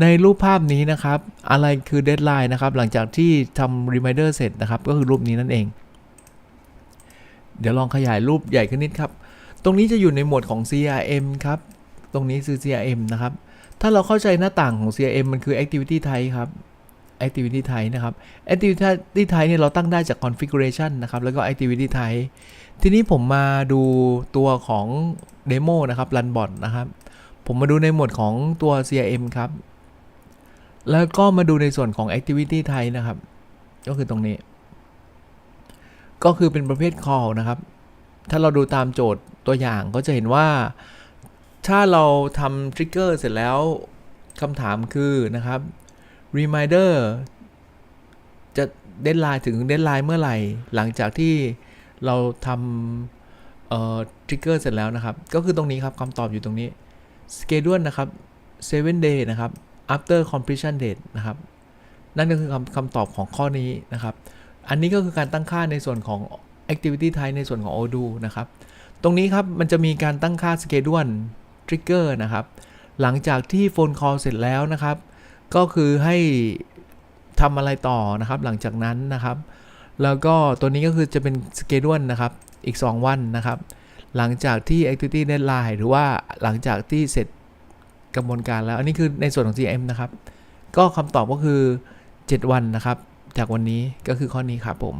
ในรูปภาพนี้นะครับ อะไรคือ deadline นะครับ หลังจากที่ทำ reminder เสร็จนะครับ ก็คือรูปนี้นั่นเอง เดี๋ยวลองขยายรูปใหญ่ขึ้นนิดครับ ตรงนี้จะอยู่ในหมวดของ CRM ครับ ตรงนี้คือ CRM นะครับ ถ้าเราเข้าใจหน้าต่างของ CRM มันคือ activity type ครับ activity type นะครับ activity type เนี่ยเราตั้งได้จาก configuration นะครับ แล้วก็ activity type ทีนี้ผมมาดูตัวของ demo นะครับ run bot นะครับ ผมมาดูในหมวดของตัว CRM ครับ แล้วก็มาดูในส่วนของ activity type นะครับ ก็คือตรงนี้ ก็คือเป็นประเภท call นะครับ ถ้าเราดูตามโจทย์ตัวอย่างก็จะเห็นว่า ถ้าเราทำ trigger เสร็จแล้วคำถามคือนะครับ reminder จะ deadline ถึง deadline เมื่อไหร่ หลังจากที่เราทำเอ่อ trigger เสร็จแล้วนะครับ ก็คือตรงนี้ครับคำตอบอยู่ตรงนี้ schedule นะครับ7 day นะครับ after completion date นะครับ นั่นก็คือคำคำตอบของข้อนี้นะครับ อันนี้ก็คือการตั้งค่าในส่วนของ activity type ในส่วนของ odoo นะครับ ตรงนี้ครับมันจะมีการตั้งค่า schedule trigger นะครับ หลังจากที่ phone call เสร็จแล้วนะครับ ก็คือให้ทำอะไรต่อนะครับ หลังจากนั้นนะครับ แล้วก็ตัวนี้ก็คือจะเป็น schedule นะครับ อีก 2 วันนะครับ หลังจากที่ activity deadline หรือว่าหลังจากที่เสร็จ กระบวนการแล้ว อันนี้คือในส่วนของ GM นะครับ ก็คำตอบก็คือ 7 วันนะครับ จากวันนี้ก็คือข้อนี้ครับผม